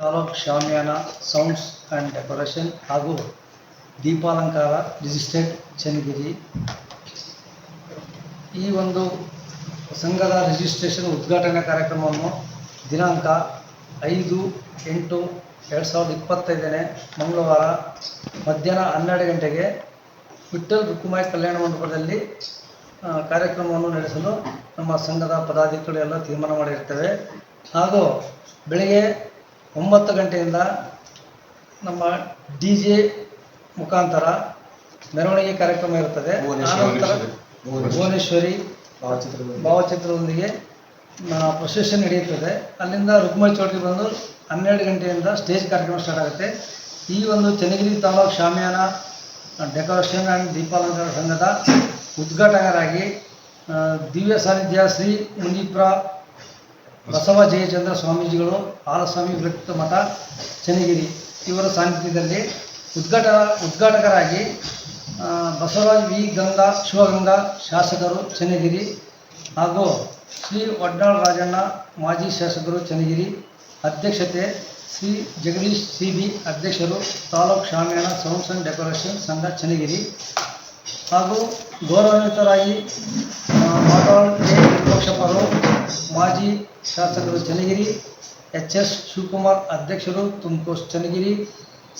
Taluk shamiana sounds and decoration ಹಾಗೂ ದೀಪಾಲಂಕಾರ registered Channagiri. ಈ ಒಂದು ಸಂಘದ ರಿಜಿಸ್ಟ್ರೇಷನ್ ಉದ್ಘಾಟನಾ ಕಾರ್ಯಕ್ರಮವನ್ನು ದಿನಾಂಕ ಐದು ಎಂಟು ಎರಡು ಸಾವಿರದ ಇಪ್ಪತ್ತೈದನೇ ಮಂಗಳವಾರ ಮಧ್ಯಾಹ್ನ ಹನ್ನೆರಡು ಗಂಟೆಗೆ ವಿಠಲ್ ರುಕುಮಾಯಿ ಕಲ್ಯಾಣ ಮಂಟಪದಲ್ಲಿ ಕಾರ್ಯಕ್ರಮವನ್ನು ನಡೆಸಲು ನಮ್ಮ ಸಂಘದ ಪದಾಧಿಕಾರಿಗಳು ಎಲ್ಲ ತೀರ್ಮಾನ ಮಾಡಿರ್ತೇವೆ. ಹಾಗೂ ಬೆಳಿಗ್ಗೆ ಒಂಬತ್ತು ಗಂಟೆಯಿಂದ ನಮ್ಮ ಡಿ ಜೆ ಮುಖಾಂತರ ಮೆರವಣಿಗೆ ಕಾರ್ಯಕ್ರಮ ಇರುತ್ತದೆ. ಆನಂತರ ಭುವನೇಶ್ವರಿ. ಭಾವಚಿತ್ರದೊಂದಿಗೆ ಪ್ರೊಸೆಷನ್ ನಡೆಯುತ್ತದೆ. ಅಲ್ಲಿಂದ ರುಕ್ಮಣಿ ಚೌಟ್ರಿ ಬಂದು ಹನ್ನೆರಡು ಗಂಟೆಯಿಂದ ಸ್ಟೇಜ್ ಕಾರ್ಯಕ್ರಮ ಸ್ಟಾರ್ಟ್ ಆಗುತ್ತೆ. ಈ ಒಂದು ಚನ್ನಗಿರಿ ತಾಲೂಕು ಶಾಮಿಯಾನ ಡೆಕೋರೇಷನ್ ಆ್ಯಂಡ್ ದೀಪಾಲಂಕಾರ ಸಂಘದ ಉದ್ಘಾಟಕರಾಗಿ ದಿವ್ಯ ಸಾನ್ನಿಧ್ಯ ಶ್ರೀ ಮುನೀಪ್ರ ಬಸವ ಜಯಚಂದ್ರ ಸ್ವಾಮೀಜಿಗಳು ಹಾಲಸ್ವಾಮಿ ವೃತ್ತ ಮಠ, ಚನ್ನಗಿರಿ. ಇವರ ಸಾನ್ನಿಧ್ಯದಲ್ಲಿ ಉದ್ಘಾಟನ ಉದ್ಘಾಟಕರಾಗಿ ಬಸವ ವಿ. ಗಂಗಾ, ಶಿವಗಂಗಾ ಶಾಸಕರು ಚನ್ನಗಿರಿ ಹಾಗೂ ಶ್ರೀ ವಡ್ನಾಳ್ ರಾಜಣ್ಣ ಮಾಜಿ ಶಾಸಕರು ಚನ್ನಗಿರಿ. ಅಧ್ಯಕ್ಷತೆ ಶ್ರೀ ಜಗದೀಶ್ ಸಿ ಬಿ ಅಧ್ಯಕ್ಷರು taluk shamiana sounds and decoration ಸಂಘ ಚನ್ನಗಿರಿ. ಹಾಗೂ ಗೌರವಾನ್ವಿತರಾಗಿ ಶಾಸಕರು ಚನ್ನಗಿರಿ ಎಚ್ ಎಸ್ ಶಿವಕುಮಾರ್ ಅಧ್ಯಕ್ಷರು ತುಮಕೂರು ಚನ್ನಗಿರಿ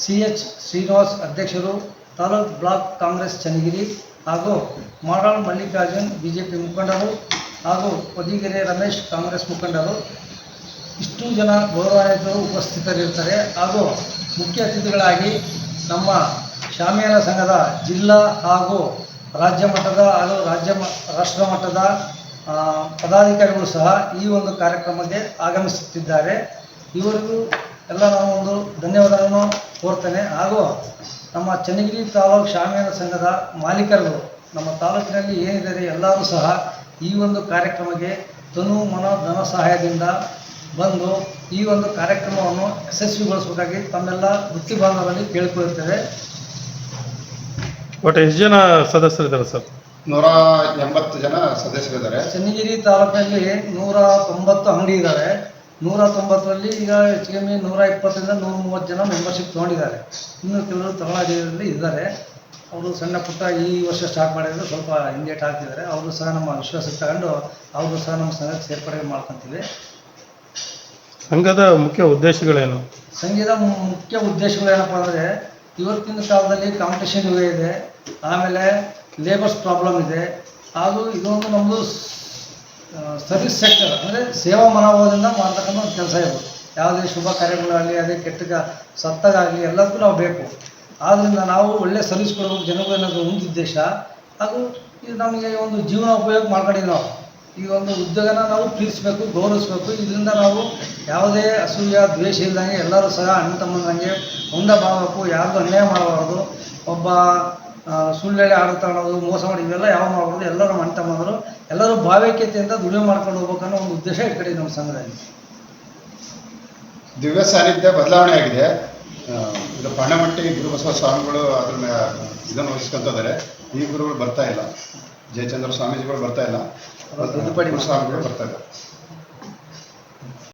ಸಿ ಎಚ್ ಶ್ರೀನಿವಾಸ್ ಅಧ್ಯಕ್ಷರು, ತಾಲೂಕ್ ಬ್ಲಾಕ್ ಕಾಂಗ್ರೆಸ್ ಚನ್ನಗಿರಿ ಹಾಗೂ Madal Mallikarjun B J P ಮುಖಂಡರು ಹಾಗೂ ಹೊದಿಗೆರೆ ರಮೇಶ್ ಕಾಂಗ್ರೆಸ್ ಮುಖಂಡರು. ಇಷ್ಟು ಜನ ಗೌರವಾನ್ವಿತರು ಉಪಸ್ಥಿತರಿರ್ತಾರೆ ಹಾಗೂ ಮುಖ್ಯ ಅತಿಥಿಗಳಾಗಿ ನಮ್ಮ ಶಾಮಿಯಾನ ಸಂಘದ ಜಿಲ್ಲಾ ಹಾಗೂ ರಾಜ್ಯ ಮಟ್ಟದ ಹಾಗೂ ರಾಜ್ಯ ರಾಷ್ಟ್ರ ಮಟ್ಟದ ಪದಾಧಿಕಾರಿಗಳು ಸಹ ಈ ಒಂದು ಕಾರ್ಯಕ್ರಮಕ್ಕೆ ಆಗಮಿಸುತ್ತಿದ್ದಾರೆ. ಇವರಿಗೂ ಎಲ್ಲ ನಾವು ಒಂದು ಧನ್ಯವಾದಗಳನ್ನು ಕೋರ್ತೇನೆ. ಹಾಗೂ ನಮ್ಮ ಚನ್ನಗಿರಿ ತಾಲೂಕು ಶಾಮಿಯಾನ ಸಂಘದ ಮಾಲೀಕರು ನಮ್ಮ ತಾಲೂಕಿನಲ್ಲಿ ಏನಿದ್ದಾರೆ ಎಲ್ಲರೂ ಸಹ ಈ ಒಂದು ಕಾರ್ಯಕ್ರಮಕ್ಕೆ ತನು ಮನ ಧನ ಸಹಾಯದಿಂದ ಬಂದು ಈ ಒಂದು ಕಾರ್ಯಕ್ರಮವನ್ನು ಯಶಸ್ವಿಗೊಳಿಸಬೇಕಾಗಿ ತಮ್ಮೆಲ್ಲ ವೃತ್ತಿ ಬಾಂಧವರಲ್ಲಿ ಕೇಳಿಕೊಳ್ಳುತ್ತೇವೆ. ಒಟ್ಟು ಎಷ್ಟು ಜನ ಸದಸ್ಯರಿದ್ದಾರೆ ಸರ್? ನೂರ ಎಂಬತ್ತು ಜನ ಸದಸ್ಯರಿದ್ದಾರೆ. ಚನ್ನಗಿರಿ ತಾಲೂಕಿನಲ್ಲಿ ನೂರ ತೊಂಬತ್ತು ಅಂಗಡಿ ಇದ್ದಾರೆ ನೂರ ತೊಂಬತ್ತರಲ್ಲಿ ಈಗ ಹೆಚ್ಚು ಕಮ್ಮಿ ನೂರ ಇಪ್ಪತ್ತರಿಂದ ನೂರ ಮೂವತ್ತು ಜನ ಮೆಂಬರ್ಶಿಪ್ ತೊಗೊಂಡಿದ್ದಾರೆ. ಇನ್ನು ಕೆಲವರು ತಗೊಳ್ಳೋದ್ರಲ್ಲಿ ಇದ್ದಾರೆ. ಅವರು ಸಣ್ಣ ಪುಟ್ಟ ಈ ವರ್ಷ ಸ್ಟಾರ್ಟ್ ಮಾಡಿದ್ರು ಸ್ವಲ್ಪ ಹಿಂದೇಟ್ ಆಗ್ತಿದ್ದಾರೆ. ಅವರು ಸಹ ನಮ್ಮ ವಿಶ್ವಾಸ ತಗೊಂಡು ಅವರು ಸಹ ನಮ್ಮ ಸಂಘಕ್ಕೆ ಸೇರ್ಪಡೆ ಮಾಡ್ಕೊತೀವಿ. ಸಂಘದ ಮುಖ್ಯ ಉದ್ದೇಶಗಳೇನು? ಸಂಘದ ಮುಖ್ಯ ಉದ್ದೇಶಗಳು ಏನಪ್ಪ ಅಂದರೆ ಇವತ್ತಿನ ಕಾಲದಲ್ಲಿ ಕಾಂಪಿಟೇಷನ್ ಇದೆ. ಆಮೇಲೆ ಲೇಬರ್ಸ್ ಪ್ರಾಬ್ಲಮ್ ಇದೆ. ಹಾಗೂ ಇದೊಂದು ನಮ್ಮದು ಸರ್ವಿಸ್ ಸೆಕ್ಟರ್ ಅಂದರೆ ಸೇವಾ ಮನೋಭಾವದಿಂದ ಮಾಡ್ತಕ್ಕಂಥ ಒಂದು ಕೆಲಸ ಇದು. ಯಾವುದೇ ಶುಭ ಕಾರ್ಯಗಳಾಗಲಿ ಅದೇ ಕೆಟ್ಟ ಸತ್ತಾಗಲಿ ಎಲ್ಲದಕ್ಕೂ ನಾವು ಬೇಕು. ಆದ್ದರಿಂದ ನಾವು ಒಳ್ಳೆ ಸರ್ವಿಸ್ ಕೊಡಬೇಕು ಜನಗಳು ಅನ್ನೋದು ಒಂದು ಉದ್ದೇಶ. ಹಾಗೂ ಇದು ನಮಗೆ ಒಂದು ಜೀವನ ಉಪಯೋಗ ಮಾಡ್ಕೊಂಡಿದ್ದೀವಿ ನಾವು. ಈ ಒಂದು ಉದ್ಯೋಗನ ನಾವು ಪ್ರೀತಿಸಬೇಕು ಗೌರವಿಸ್ಬೇಕು. ಇದರಿಂದ ನಾವು ಯಾವುದೇ ಅಸೂಯ, ದ್ವೇಷ ಇಲ್ದಂಗೆ ಎಲ್ಲರೂ ಸಹ ಅಣ್ಣ ತಮ್ಮಂದಂಗೆ ಮುಂದೆ ಬಾಳಬೇಕು ಯಾರಿಗೂ ಅನ್ಯಾಯ ಮಾಡಬಾರ್ದು. ಒಬ್ಬ ಸುಳ್ಳೆಳೆ ಆಡುತ್ತಾ ಅನ್ನೋದು ಮೋಸ ಮಾಡಿ ಇವೆಲ್ಲ ಯಾವ ಮಾಡಬಾರ್ದು ಎಲ್ಲರೂ ಅಣ್ಣ ತಮ್ಮಂದರು ಎಲ್ಲರೂ ಭಾವೈಕ್ಯತೆಯಿಂದ ದುಡಿಮೆ ಮಾಡ್ಕೊಂಡು ಹೋಗ್ಬೇಕನ್ನೋ ಒಂದು ಉದ್ದೇಶ ಇಟ್ಕೊಂಡಿದ್ದೀವಿ ನಮ್ಮ ಸಂಘದಲ್ಲಿ. ದಿವ್ಯ ಸಾನ್ನಿಧ್ಯ ಬದಲಾವಣೆ ಆಗಿದೆ. ಇದು ಪಣಮಟ್ಟಿ ಗುರುಬಸವ ಸ್ವಾಮಿಗಳು ಅದ್ರ ಇದನ್ನ ವಹಿಸ್ಕೊಂತಿದ್ದಾರೆ ಈ ಗುರುಗಳು ಬರ್ತಾ ಇಲ್ಲ. ಜಯಚಂದ್ರ ಸ್ವಾಮೀಜಿಗಳು ಬರ್ತಾ ಇಲ್ಲ. ಸ್ವಾಮಿಗಳು ಬರ್ತಾ ಇಲ್ಲ.